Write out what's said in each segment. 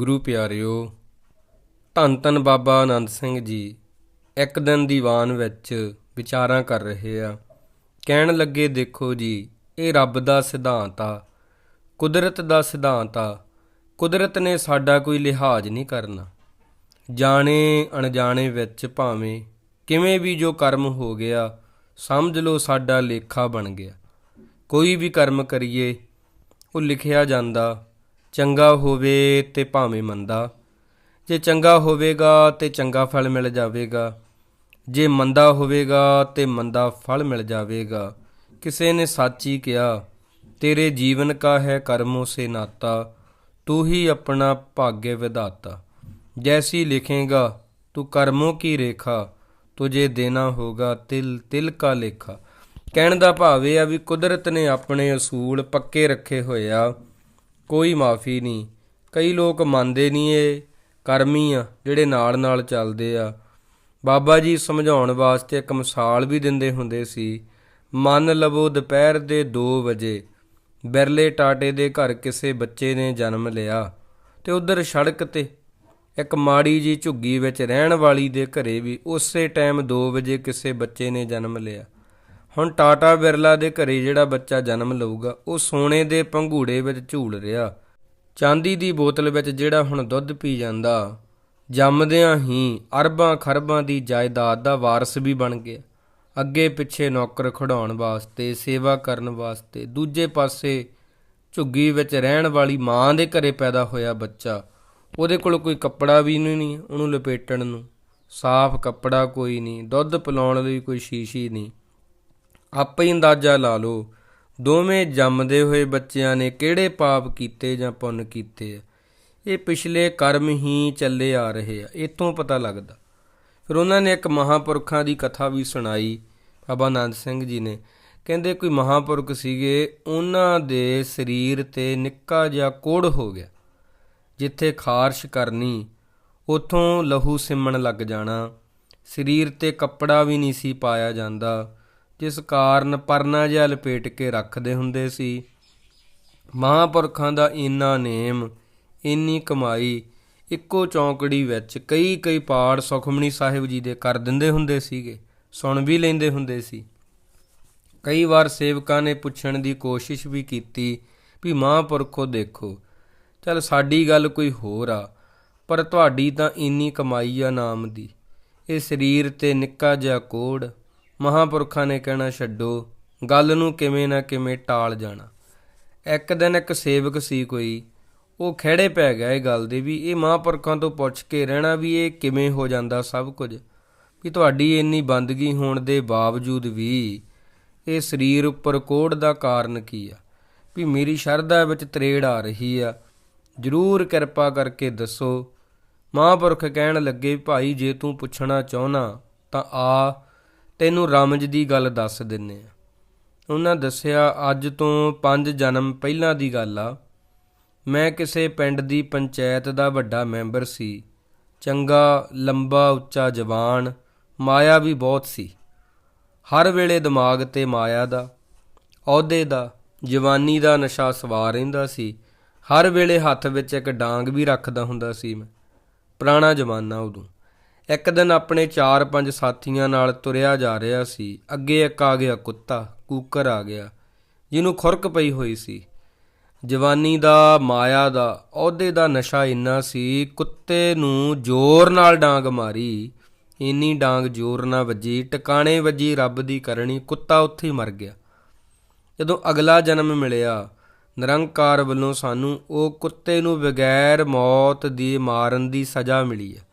ਗੁਰੂ ਪਿਆਰਿਓ, ਧੰਨ ਧੰਨ ਬਾਬਾ ਆਨੰਦ ਸਿੰਘ ਜੀ, ਇੱਕ ਦਿਨ ਦੀਵਾਨ ਵਿੱਚ ਵਿਚਾਰਾਂ ਕਰ ਰਹੇ ਆ। ਕਹਿਣ ਲੱਗੇ, ਦੇਖੋ ਜੀ, ਇਹ ਰੱਬ ਦਾ ਸਿਧਾਂਤ ਆ, ਕੁਦਰਤ ਦਾ ਸਿਧਾਂਤ ਆ, ਕੁਦਰਤ ਨੇ ਸਾਡਾ ਕੋਈ ਲਿਹਾਜ਼ ਨਹੀਂ ਕਰਨਾ। ਜਾਣੇ ਅਣਜਾਣੇ ਵਿੱਚ ਭਾਵੇਂ ਕਿਵੇਂ ਵੀ ਜੋ ਕਰਮ ਹੋ ਗਿਆ, ਸਮਝ ਲਓ ਸਾਡਾ ਲੇਖਾ ਬਣ ਗਿਆ। ਕੋਈ ਵੀ ਕਰਮ ਕਰੀਏ, ਉਹ ਲਿਖਿਆ ਜਾਂਦਾ ਚੰਗਾ ਹੋਵੇ ਤੇ ਭਾਵੇਂ ਮੰਦਾ। ਜੇ ਚੰਗਾ ਹੋਵੇਗਾ ਤੇ ਚੰਗਾ ਫਲ ਮਿਲ ਜਾਵੇਗਾ। ਜੇ ਮੰਦਾ ਹੋਵੇਗਾ ਤੇ ਮੰਦਾ ਫਲ ਮਿਲ ਜਾਵੇਗਾ। ਕਿਸੇ ਨੇ ਸੱਚ ਹੀ ਕਿਹਾ, ਤੇਰੇ ਜੀਵਨ ਕਾ ਹੈ ਕਰਮੋਂ ਸੇ ਨਾਤਾ, ਤੂੰ ਹੀ ਆਪਣਾ ਭਾਗਯ ਵਿਧਾਤਾ। ਜੈਸੀ ਲਿਖੇਗਾ, ਤੂੰ ਕਰਮੋ ਕੀ ਰੇਖਾ, ਤੁਝੇ ਦੇਣਾ ਹੋਗਾ ਤਿਲ ਤਿਲ ਕਾ ਲੇਖਾ। ਕਹਿਣ ਦਾ ਭਾਵ ਇਹ ਆ ਵੀ ਕੁਦਰਤ ਨੇ ਆਪਣੇ ਅਸੂਲ ਪੱਕੇ ਰੱਖੇ ਹੋਏ ਆ। ਕੋਈ ਮਾਫੀ ਨਹੀਂ। ਕਈ ਲੋਕ ਮੰਨਦੇ ਨਹੀਂ ਇਹ। ਕਰਮੀ ਆ, ਜਿਹੜੇ ਨਾਲ ਨਾਲ ਚੱਲਦੇ ਆ। ਬਾਬਾ ਜੀ ਸਮਝਾਉਣ ਵਾਸਤੇ ਇੱਕ ਮਿਸਾਲ ਵੀ ਦਿੰਦੇ ਹੁੰਦੇ ਸੀ, ਮੰਨ ਲਵੋ ਦੁਪਹਿਰ ਦੇ 2 ਵਜੇ। ਬਿਰਲੇ ਟਾਟੇ ਦੇ ਘਰ ਕਿਸੇ ਬੱਚੇ ਨੇ ਜਨਮ ਲਿਆ। ਤੇ ਉਧਰ ਸੜਕ ਤੇ ਇੱਕ ਮਾੜੀ ਜੀ ਝੁੱਗੀ ਵਿੱਚ ਰਹਿਣ ਵਾਲੀ ਦੇ ਘਰੇ ਵੀ ਉਸੇ ਟਾਈਮ 2 ਵਜੇ ਕਿਸੇ ਬੱਚੇ ਨੇ ਜਨਮ ਲਿਆ। ਹੁਣ ਟਾਟਾ ਬਿਰਲਾ ਦੇ ਘਰੇ ਜਿਹੜਾ ਬੱਚਾ ਜਨਮ ਲਊਗਾ, ਉਹ ਸੋਨੇ ਦੇ ਪੰਘੂੜੇ ਵਿੱਚ ਝੂਲ ਰਿਹਾ। ਚਾਂਦੀ ਦੀ ਬੋਤਲ ਵਿੱਚ ਜਿਹੜਾ ਹੁਣ ਦੁੱਧ ਪੀ ਜਾਂਦਾ, ਜੰਮਦਿਆਂ ਹੀ ਅਰਬਾਂ ਖਰਬਾਂ ਦੀ ਜਾਇਦਾਦ ਦਾ ਵਾਰਸ ਵੀ ਬਣ ਗਿਆ। ਅੱਗੇ ਪਿੱਛੇ ਨੌਕਰ ਖੜਾਉਣ ਵਾਸਤੇ, ਸੇਵਾ ਕਰਨ ਵਾਸਤੇ, ਦੂਜੇ ਪਾਸੇ ਝੁੱਗੀ ਵਿੱਚ ਰਹਿਣ ਵਾਲੀ ਮਾਂ ਦੇ ਘਰੇ ਪੈਦਾ ਹੋਇਆ ਬੱਚਾ, ਉਹਦੇ ਕੋਲ ਕੋਈ ਕੱਪੜਾ ਵੀ ਨਹੀਂ ਉਹਨੂੰ ਲਪੇਟਣ ਨੂੰ। ਸਾਫ਼ ਕੱਪੜਾ ਕੋਈ ਨਹੀਂ, ਦੁੱਧ ਪਿਲਾਉਣ ਲਈ ਕੋਈ ਸ਼ੀਸ਼ੀ ਨਹੀਂ। ਆਪੇ ਹੀ ਅੰਦਾਜ਼ਾ ਲਾ ਲਓ, ਦੋਵੇਂ ਜੰਮਦੇ ਹੋਏ ਬੱਚਿਆਂ ਨੇ ਕਿਹੜੇ ਪਾਪ ਕੀਤੇ ਜਾਂ ਪੁੰਨ ਕੀਤੇ ਆ? ਇਹ ਪਿਛਲੇ ਕਰਮ ਹੀ ਚੱਲੇ ਆ ਰਹੇ ਆ ਇਤੋਂ ਪਤਾ ਲੱਗਦਾ। ਫਿਰ ਉਹਨਾਂ ਨੇ ਇੱਕ ਮਹਾਪੁਰਖਾਂ ਦੀ ਕਥਾ ਵੀ ਸੁਣਾਈ, ਬਾਬਾ ਆਨੰਦ ਸਿੰਘ ਜੀ ਨੇ। ਕਹਿੰਦੇ ਕੋਈ ਮਹਾਪੁਰਖ ਸੀਗੇ, ਉਹਨਾਂ ਦੇ ਸਰੀਰ ਤੇ ਨਿੱਕਾ ਜਿਹਾ ਕੋੜ ਹੋ ਗਿਆ, ਜਿੱਥੇ ਖਾਰਸ਼ ਕਰਨੀ, ਉਥੋਂ ਲਹੂ ਸਿਮਣ ਲੱਗ ਜਾਣਾ, ਸਰੀਰ ਤੇ ਕੱਪੜਾ ਵੀ ਨਹੀਂ ਸੀ ਪਾਇਆ ਜਾਂਦਾ ਜਿਸ ਕਾਰਨ ਪਰਨਾ ਜਿਹਾ ਲਪੇਟ ਕੇ ਰੱਖਦੇ ਹੁੰਦੇ ਸੀ। ਮਹਾਪੁਰਖਾਂ ਦਾ ਇੰਨਾ ਨੇਮ ਇੰਨੀ ਕਮਾਈ, ਇੱਕੋ ਚੌਂਕੜੀ ਵਿੱਚ ਕਈ ਕਈ ਪਾੜ ਸੁਖਮਣੀ ਸਾਹਿਬ ਜੀ ਦੇ ਕਰ ਦਿੰਦੇ ਹੁੰਦੇ ਸੀਗੇ, ਸੁਣ ਵੀ ਲੈਂਦੇ ਹੁੰਦੇ ਸੀ। ਕਈ ਵਾਰ ਸੇਵਕਾਂ ਨੇ ਪੁੱਛਣ ਦੀ ਕੋਸ਼ਿਸ਼ ਵੀ ਕੀਤੀ ਵੀ ਮਹਾਂਪੁਰਖੋ ਦੇਖੋ, ਚਲ ਸਾਡੀ ਗੱਲ ਕੋਈ ਹੋਰ ਆ, ਪਰ ਤੁਹਾਡੀ ਤਾਂ ਇੰਨੀ ਕਮਾਈ ਆ ਨਾਮ ਦੀ, ਇਹ ਸਰੀਰ ਤੇ ਨਿੱਕਾ ਜਿਹਾ ਕੋੜ ਮਹਾਂਪੁਰਖਾਂ ਨੇ ਕਹਿਣਾ ਛੱਡੋ, ਗੱਲ ਨੂੰ ਕਿਵੇਂ ਨਾ ਕਿਵੇਂ ਟਾਲ ਜਾਣਾ। ਇੱਕ ਦਿਨ ਇੱਕ ਸੇਵਕ ਸੀ ਕੋਈ, ਉਹ ਖਿਹੜੇ ਪੈ ਗਿਆ ਇਹ ਗੱਲ ਦੇ ਵੀ ਇਹ ਮਹਾਂਪੁਰਖਾਂ ਤੋਂ ਪੁੱਛ ਕੇ ਰਹਿਣਾ ਵੀ ਇਹ ਕਿਵੇਂ ਹੋ ਜਾਂਦਾ ਸਭ ਕੁਝ। ਵੀ ਤੁਹਾਡੀ ਇੰਨੀ ਬੰਦਗੀ ਹੋਣ ਦੇ ਬਾਵਜੂਦ ਵੀ ਇਹ ਸਰੀਰ ਉੱਪਰ ਕੋੜ ਦਾ ਕਾਰਨ ਕੀ ਆ? ਵੀ ਮੇਰੀ ਸ਼ਰਧਾ ਵਿੱਚ ਤਰੇੜ ਆ ਰਹੀ ਆ। ਜਰੂਰ ਕਿਰਪਾ ਕਰਕੇ ਦੱਸੋ। ਮਹਾਂਪੁਰਖ ਕਹਿਣ ਲੱਗੇ, ਭਾਈ, ਜੇ ਤੂੰ ਪੁੱਛਣਾ ਚਾਹਨਾ ਤਾਂ ਆ ਤੈਨੂੰ ਰਮਜ ਦੀ ਗੱਲ ਦੱਸ ਦਿੰਨੇ ਆ। ਉਹਨਾਂ ਦੱਸਿਆ, ਅੱਜ ਤੋਂ 5 ਜਨਮ ਪਹਿਲਾਂ ਦੀ ਗੱਲ ਆ। ਮੈਂ ਕਿਸੇ ਪਿੰਡ ਦੀ ਪੰਚਾਇਤ ਦਾ ਵੱਡਾ ਮੈਂਬਰ ਸੀ। ਚੰਗਾ, ਲੰਬਾ, ਉੱਚਾ ਜਵਾਨ, ਮਾਇਆ ਵੀ ਬਹੁਤ ਸੀ। ਹਰ ਵੇਲੇ ਦਿਮਾਗ ਤੇ ਮਾਇਆ ਦਾ, ਅਹੁਦੇ ਦਾ, ਜਵਾਨੀ ਦਾ ਨਸ਼ਾ ਸਵਾਰ ਰਹਿੰਦਾ ਸੀ। ਹਰ ਵੇਲੇ ਹੱਥ ਵਿੱਚ ਇੱਕ ਡਾਂਗ ਵੀ ਰੱਖਦਾ ਹੁੰਦਾ ਸੀ ਮੈਂ। ਪੁਰਾਣਾ ਜ਼ਮਾਨਾ ਉਦੋਂ। ਇੱਕ ਦਿਨ ਆਪਣੇ 4-5 ਸਾਥੀਆਂ ਨਾਲ ਤੁਰਿਆ ਜਾ ਰਿਹਾ ਸੀ। ਅੱਗੇ ਇੱਕ ਆ ਗਿਆ ਕੁੱਤਾ, ਕੂਕਰ ਆ ਗਿਆ, ਜਿਹਨੂੰ ਖੁਰਕ ਪਈ ਹੋਈ ਸੀ। ਜਵਾਨੀ ਦਾ, ਮਾਇਆ ਦਾ, ਅਹੁਦੇ ਦਾ ਨਸ਼ਾ ਇੰਨਾ ਸੀ, ਕੁੱਤੇ ਨੂੰ ਜ਼ੋਰ ਨਾਲ ਡਾਂਗ ਮਾਰੀ। ਇੰਨੀ ਡਾਂਗ ਜ਼ੋਰ ਨਾਲ ਵੱਜੀ, ਟਿਕਾਣੇ ਵੱਜੀ ਰੱਬ ਦੀ ਕਰਨੀ ਕੁੱਤਾ ਉੱਥੇ ਹੀ ਮਰ ਗਿਆ। ਜਦੋਂ ਅਗਲਾ ਜਨਮ ਮਿਲਿਆ, ਨਿਰੰਕਾਰ ਵੱਲੋਂ ਸਾਨੂੰ ਉਹ ਕੁੱਤੇ ਨੂੰ ਬਗੈਰ ਮੌਤ ਦੀ ਮਾਰਨ ਦੀ ਸਜ਼ਾ ਮਿਲੀ ਹੈ।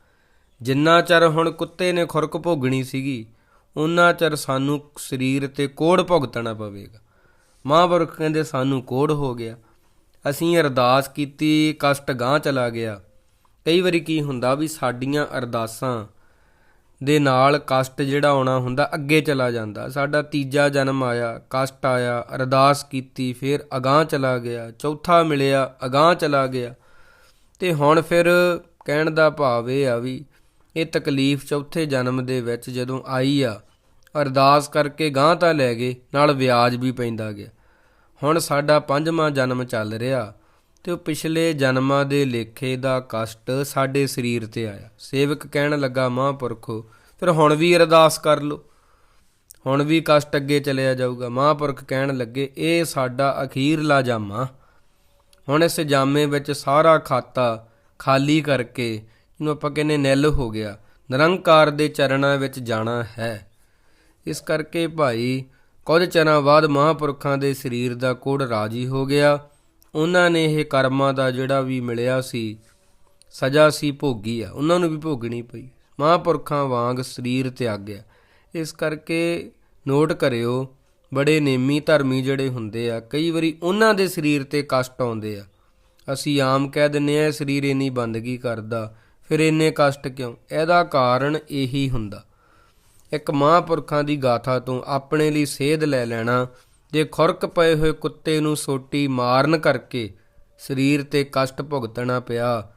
ਜਿੰਨਾ ਚਿਰ ਹੁਣ ਕੁੱਤੇ ਨੇ ਖੁਰਕ ਭੋਗਣੀ ਸੀਗੀ ਉਹਨਾਂ ਚਿਰ ਸਾਨੂੰ ਸਰੀਰ ਤੇ ਕੋੜ ਭੁਗਤਣਾ ਪਵੇਗਾ। ਮਹਾਂਪੁਰਖ ਕਹਿੰਦੇ, ਸਾਨੂੰ ਕੋੜ ਹੋ ਗਿਆ। ਅਸੀਂ ਅਰਦਾਸ ਕੀਤੀ, ਕਸ਼ਟ ਗਾਂ ਚਲਾ ਗਿਆ। ਕਈ ਵਾਰੀ ਕੀ ਹੁੰਦਾ ਵੀ ਸਾਡੀਆਂ ਅਰਦਾਸਾਂ ਦੇ ਨਾਲ ਕਸ਼ਟ ਜਿਹੜਾ ਆਉਣਾ ਹੁੰਦਾ, ਅੱਗੇ ਚਲਾ ਜਾਂਦਾ। ਸਾਡਾ ਤੀਜਾ ਜਨਮ ਆਇਆ, ਕਸ਼ਟ ਆਇਆ, ਅਰਦਾਸ ਕੀਤੀ, ਫਿਰ ਅਗਾਹ ਚਲਾ ਗਿਆ, ਚੌਥਾ ਮਿਲਿਆ, ਅਗਾਹ ਚਲਾ ਗਿਆ। ਤੇ ਹੁਣ ਫਿਰ ਕਹਿਣ ਦਾ ਭਾਵ ਇਹ ਆ ਵੀ ਇਹ ਤਕਲੀਫ ਚੌਥੇ ਜਨਮ ਦੇ ਵਿੱਚ ਜਦੋਂ ਆਈ ਆ, ਅਰਦਾਸ ਕਰਕੇ ਗਾਂ ਤਾਂ ਲੈ ਗਏ, ਨਾਲ ਵਿਆਜ ਵੀ ਪੈਂਦਾ ਗਿਆ। ਹੁਣ ਸਾਡਾ ਪੰਜਵਾਂ ਜਨਮ ਚੱਲ ਰਿਹਾ ਤੇ ਉਹ ਪਿਛਲੇ ਜਨਮਾਂ ਦੇ ਲੇਖੇ ਦਾ ਕਸ਼ਟ ਸਾਡੇ ਸਰੀਰ ਤੇ ਆਇਆ। ਸੇਵਕ ਕਹਿਣ ਲੱਗਾ, ਮਹਾਂਪੁਰਖੋ, ਫਿਰ ਹੁਣ ਵੀ ਅਰਦਾਸ ਕਰ ਲਓ। ਹੁਣ ਵੀ ਕਸ਼ਟ ਅੱਗੇ ਚਲਿਆ ਜਾਊਗਾ। ਮਹਾਂਪੁਰਖ ਕਹਿਣ ਲੱਗੇ, ਇਹ ਸਾਡਾ ਅਖੀਰਲਾ ਜਾਮਾ ਹੁਣ ਇਸ ਜਾਮੇ ਵਿੱਚ ਸਾਰਾ ਖਾਤਾ ਖਾਲੀ ਕਰਕੇ ਜਿਹਨੂੰ ਆਪਾਂ ਕਹਿੰਦੇ ਨਿਲ ਹੋ ਗਿਆ। ਨਿਰੰਕਾਰ ਦੇ ਚਰਨਾਂ ਵਿੱਚ ਜਾਣਾ ਹੈ। ਇਸ ਕਰਕੇ ਭਾਈ ਕੁਝ ਚਿਰਾਂ ਬਾਅਦ ਮਹਾਂਪੁਰਖਾਂ ਦੇ ਸਰੀਰ ਦਾ ਕੋੜ ਰਾਜੀ ਹੋ ਗਿਆ। ਉਹਨਾਂ ਨੇ ਇਹ ਕਰਮਾਂ ਦਾ ਜਿਹੜਾ ਵੀ ਮਿਲਿਆ ਸੀ, ਸਜ਼ਾ ਸੀ ਭੋਗੀ ਆ। ਉਹਨਾਂ ਨੂੰ ਵੀ ਭੋਗਣੀ ਪਈ। ਮਹਾਂਪੁਰਖਾਂ ਵਾਂਗ ਸਰੀਰ ਤਿਆਗਿਆ ਇਸ ਕਰਕੇ ਨੋਟ ਕਰਿਓ, ਬੜੇ ਨੇਮੀ ਧਰਮੀ ਜਿਹੜੇ ਹੁੰਦੇ ਆ, ਕਈ ਵਾਰੀ ਉਹਨਾਂ ਦੇ ਸਰੀਰ ਤੇ ਕਸ਼ਟ ਆਉਂਦੇ ਆ। ਅਸੀਂ ਆਮ ਕਹਿ ਦਿੰਨੇ ਆ ਸਰੀਰ ਇੰਨੀ ਬੰਦਗੀ ਕਰਦਾ। ਫਿਰ ਇੰਨੇ ਕਸ਼ਟ ਕਿਉਂ? ਇਹਦਾ ਕਾਰਨ ਇਹੀ ਹੁੰਦਾ। ਇੱਕ ਮਹਾਂਪੁਰਖਾਂ ਦੀ ਗਾਥਾ ਤੋਂ ਆਪਣੇ ਲਈ ਸੇਧ ਲੈ ਲੈਣਾ, ਜੇ ਖੁਰਕ ਪਏ ਹੋਏ ਕੁੱਤੇ ਨੂੰ ਸੋਟੀ ਮਾਰਨ ਕਰਕੇ ਸਰੀਰ ਤੇ ਕਸ਼ਟ ਭੁਗਤਣਾ ਪਿਆ,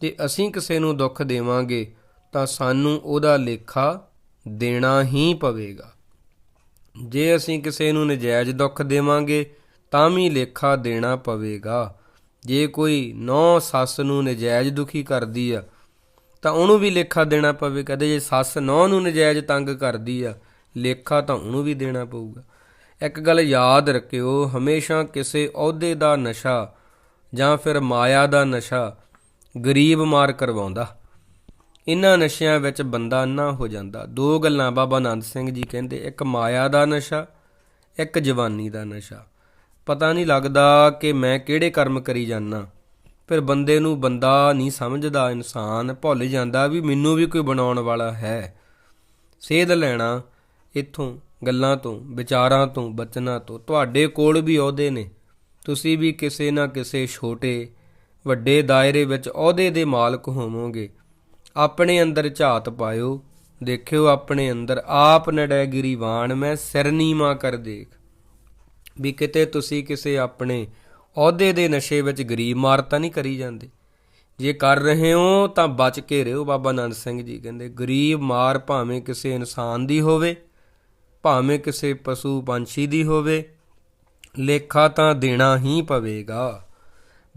ਜੇ ਅਸੀਂ ਕਿਸੇ ਨੂੰ ਦੁੱਖ ਦੇਵਾਂਗੇ, ਤਾਂ ਸਾਨੂੰ ਉਹਦਾ ਲੇਖਾ ਦੇਣਾ ਹੀ ਪਵੇਗਾ। ਜੇ ਅਸੀਂ ਕਿਸੇ ਨੂੰ ਨਜਾਇਜ਼ ਦੁੱਖ ਦੇਵਾਂਗੇ, ਤਾਂ ਵੀ ਲੇਖਾ ਦੇਣਾ ਪਵੇਗਾ। ਜੇ ਕੋਈ ਨੌ ਸੱਸ ਨੂੰ ਨਜਾਇਜ਼ ਦੁਖੀ ਕਰਦੀ ਆ ਤਾਂ ਉਹਨੂੰ ਵੀ ਲੇਖਾ ਦੇਣਾ ਪਵੇ। ਕਦੇ ਜੇ ਸੱਸ ਨੌ ਨੂੰ ਨਜਾਇਜ਼ ਤੰਗ ਕਰਦੀ ਆ, ਲੇਖਾ ਤਾਂ ਉਹਨੂੰ ਵੀ ਦੇਣਾ ਪਊਗਾ। ਇੱਕ ਗੱਲ ਯਾਦ ਰੱਖਿਓ, ਹਮੇਸ਼ਾ ਕਿਸੇ ਅਹੁਦੇ ਦਾ ਨਸ਼ਾ ਜਾਂ ਫਿਰ ਮਾਇਆ ਦਾ ਨਸ਼ਾ ਗਰੀਬ ਮਾਰ ਕਰਵਾਉਂਦਾ। ਇਹਨਾਂ ਨਸ਼ਿਆਂ ਵਿੱਚ ਬੰਦਾ ਨਾ ਹੋ ਜਾਂਦਾ। ਦੋ ਗੱਲਾਂ ਬਾਬਾ ਆਨੰਦ ਸਿੰਘ ਜੀ ਕਹਿੰਦੇ, ਇੱਕ ਮਾਇਆ ਦਾ ਨਸ਼ਾ, ਇੱਕ ਜਵਾਨੀ ਦਾ ਨਸ਼ਾ। ਪਤਾ ਨਹੀਂ ਲੱਗਦਾ ਕਿ ਮੈਂ ਕਿਹੜੇ ਕਰਮ ਕਰੀ ਜਾਂਦਾ। ਫਿਰ ਬੰਦੇ ਨੂੰ ਬੰਦਾ ਨਹੀਂ ਸਮਝਦਾ, ਇਨਸਾਨ ਭੁੱਲ ਜਾਂਦਾ ਵੀ ਮੈਨੂੰ ਵੀ ਕੋਈ ਬਣਾਉਣ ਵਾਲਾ ਹੈ। ਸੇਧ ਲੈਣਾ ਇੱਥੋਂ, ਗੱਲਾਂ ਤੋਂ, ਵਿਚਾਰਾਂ ਤੋਂ, ਬਚਨਾਂ ਤੋਂ, ਤੁਹਾਡੇ ਕੋਲ ਵੀ ਅਹੁਦੇ ਨੇ। ਤੁਸੀਂ ਵੀ ਕਿਸੇ ਨਾ ਕਿਸੇ ਛੋਟੇ, ਵੱਡੇ ਦਾਇਰੇ ਵਿੱਚ ਅਹੁਦੇ ਦੇ ਮਾਲਕ ਹੋਵੋਗੇ। ਆਪਣੇ ਅੰਦਰ ਝਾਤ ਪਾਇਓ, ਦੇਖਿਓ ਆਪਣੇ ਅੰਦਰ ਆਪ ਨੜੈ ਗਿਰੀਵਾਨ ਮੈਂ ਸਿਰ ਨੀਵਾ ਕਰ ਦੇਖ। ਵੀ ਕਿਤੇ ਤੁਸੀਂ ਕਿਸੇ ਆਪਣੇ ਅਹੁਦੇ ਦੇ ਨਸ਼ੇ ਵਿੱਚ ਗਰੀਬ ਮਾਰ ਤਾਂ ਨਹੀਂ ਕਰੀ ਜਾਂਦੇ। ਜੇ ਕਰ ਰਹੇ ਹੋ ਤਾਂ ਬਚ ਕੇ ਰਹੋ ਬਾਬਾ ਆਨੰਦ ਸਿੰਘ ਜੀ, ਕਹਿੰਦੇ, ਗਰੀਬ ਮਾਰ ਭਾਵੇਂ ਕਿਸੇ ਇਨਸਾਨ ਦੀ ਹੋਵੇ, ਭਾਵੇਂ ਕਿਸੇ ਪਸ਼ੂ ਪੰਛੀ ਦੀ ਹੋਵੇ, ਲੇਖਾ ਤਾਂ ਦੇਣਾ ਹੀ ਪਵੇਗਾ।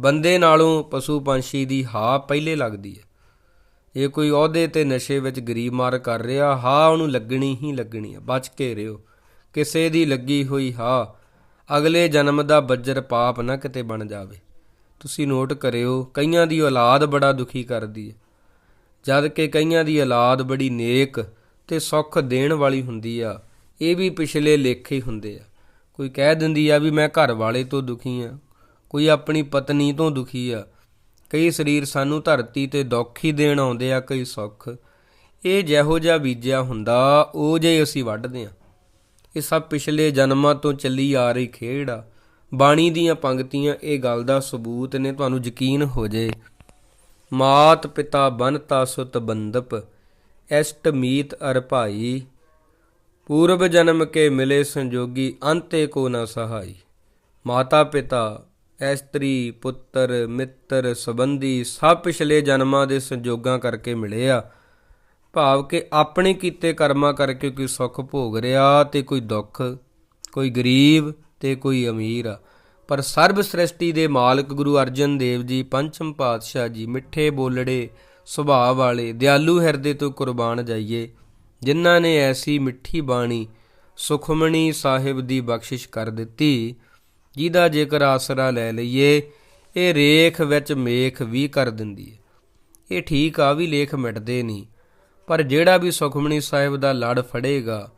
ਬੰਦੇ ਨਾਲੋਂ ਪਸ਼ੂ ਪੰਛੀ ਦੀ ਹਾ ਪਹਿਲੇ ਲੱਗਦੀ ਹੈ। ਇਹ ਕੋਈ ਅਹੁਦੇ ਤੇ ਨਸ਼ੇ ਵਿੱਚ ਗਰੀਬ ਮਾਰ ਕਰ ਰਿਹਾ ਹਾ ਉਹਨੂੰ ਲੱਗਣੀ ਹੀ ਲੱਗਣੀ ਹੈ। ਬਚ ਕੇ ਰਿਓ ਕਿਸੇ ਦੀ ਲੱਗੀ ਹੋਈ ਹਾ ਅਗਲੇ ਜਨਮ ਦਾ ਬੱਜਰ ਪਾਪ ਨਾ ਕਿਤੇ ਬਣ ਜਾਵੇ। ਤੁਸੀਂ ਨੋਟ ਕਰਿਓ, ਕਈਆਂ ਦੀ ਔਲਾਦ ਬੜਾ ਦੁਖੀ ਕਰਦੀ ਹੈ ਜਦ ਕਿ ਕਈਆਂ ਦੀ ਔਲਾਦ ਬੜੀ ਨੇਕ ਤੇ ਸੁੱਖ ਦੇਣ ਵਾਲੀ ਹੁੰਦੀ ਆ, ਇਹ ਵੀ ਪਿਛਲੇ ਲੇਖੇ ਹੁੰਦੇ ਆ। ਕੋਈ ਕਹਿ ਦਿੰਦੀ ਆ ਵੀ ਮੈਂ ਘਰ ਵਾਲੇ ਤੋਂ ਦੁਖੀ ਆ, ਕੋਈ ਆਪਣੀ ਪਤਨੀ ਤੋਂ ਦੁਖੀ ਆ। ਕਈ ਸਰੀਰ ਸਾਨੂੰ ਧਰਤੀ ਤੇ ਦੁੱਖ ਹੀ ਦੇਣ ਆਉਂਦੇ ਆ, ਕਈ ਸੁੱਖ। ਇਹ ਜਿਹੋ ਜਿਹਾ ਬੀਜਿਆ ਹੁੰਦਾ, ਉਹ ਜੇ ਅਸੀਂ ਵੱਢਦੇ ਆ। ਇਹ ਸਭ ਪਿਛਲੇ ਜਨਮਾਂ ਤੋਂ ਚੱਲੀ ਆ ਰਹੀ ਖੇਡ ਆ। ਬਾਣੀ ਦੀਆਂ ਪੰਕਤੀਆਂ ਇਹ ਗੱਲ ਦਾ ਸਬੂਤ ਨੇ, ਤੁਹਾਨੂੰ ਯਕੀਨ ਹੋ ਜੇ। ਮਾਤ ਪਿਤਾ ਬਨਤਾ ਸੁਤ ਬੰਦਪ, ਐਸਟ ਮੀਤ ਅਰ ਭਾਈ। ਪੂਰਬ ਜਨਮ ਕੇ ਮਿਲੇ ਸੰਜੋਗੀ, ਅੰਤੇ ਕੋ ਨਾ ਸਹਾਈ। ਮਾਤਾ ਪਿਤਾ, ਐਸਤਰੀ, ਪੁੱਤਰ, ਮਿੱਤਰ, ਸਬੰਧੀ ਸਭ ਪਿਛਲੇ ਜਨਮਾਂ ਦੇ ਸੰਜੋਗਾਂ ਕਰਕੇ ਮਿਲੇ ਆ। ਭਾਵ ਕਿ ਆਪਣੇ ਕੀਤੇ ਕਰਮਾਂ ਕਰਕੇ ਕੋਈ ਸੁੱਖ ਭੋਗ ਰਿਹਾ ਤੇ ਕੋਈ ਦੁੱਖ, ਕੋਈ ਗਰੀਬ ਤੇ ਕੋਈ ਅਮੀਰ। ਆ ਪਰ ਸਰਬ ਸ੍ਰਿਸ਼ਟੀ ਦੇ ਮਾਲਕ ਗੁਰੂ ਅਰਜਨ ਦੇਵ ਜੀ, ਪੰਚਮ ਪਾਤਸ਼ਾਹ ਜੀ, ਮਿੱਠੇ ਬੋਲੜੇ, ਸੁਭਾਅ ਵਾਲੇ, ਦਿਆਲੂ ਹਿਰਦੇ ਤੋਂ ਕੁਰਬਾਨ ਜਾਈਏ, ਜਿਨ੍ਹਾਂ ਨੇ ਐਸੀ ਮਿੱਠੀ ਬਾਣੀ ਸੁਖਮਣੀ ਸਾਹਿਬ ਦੀ ਬਖਸ਼ਿਸ਼ ਕਰ ਦਿੱਤੀ, ਜਿਹਦਾ ਜੇਕਰ ਆਸਰਾ ਲੈ ਲਈਏ, ਇਹ ਰੇਖ ਵਿੱਚ ਮੇਖ ਵੀ ਕਰ ਦਿੰਦੀ ਹੈ। ਇਹ ਠੀਕ ਆ, ਵੀ ਲੇਖ ਮਿਟਦੇ ਨਹੀਂ। ਪਰ ਜਿਹੜਾ ਵੀ ਸੁਖਮਣੀ ਸਾਹਿਬ ਦਾ ਲੜ ਫੜੇਗਾ,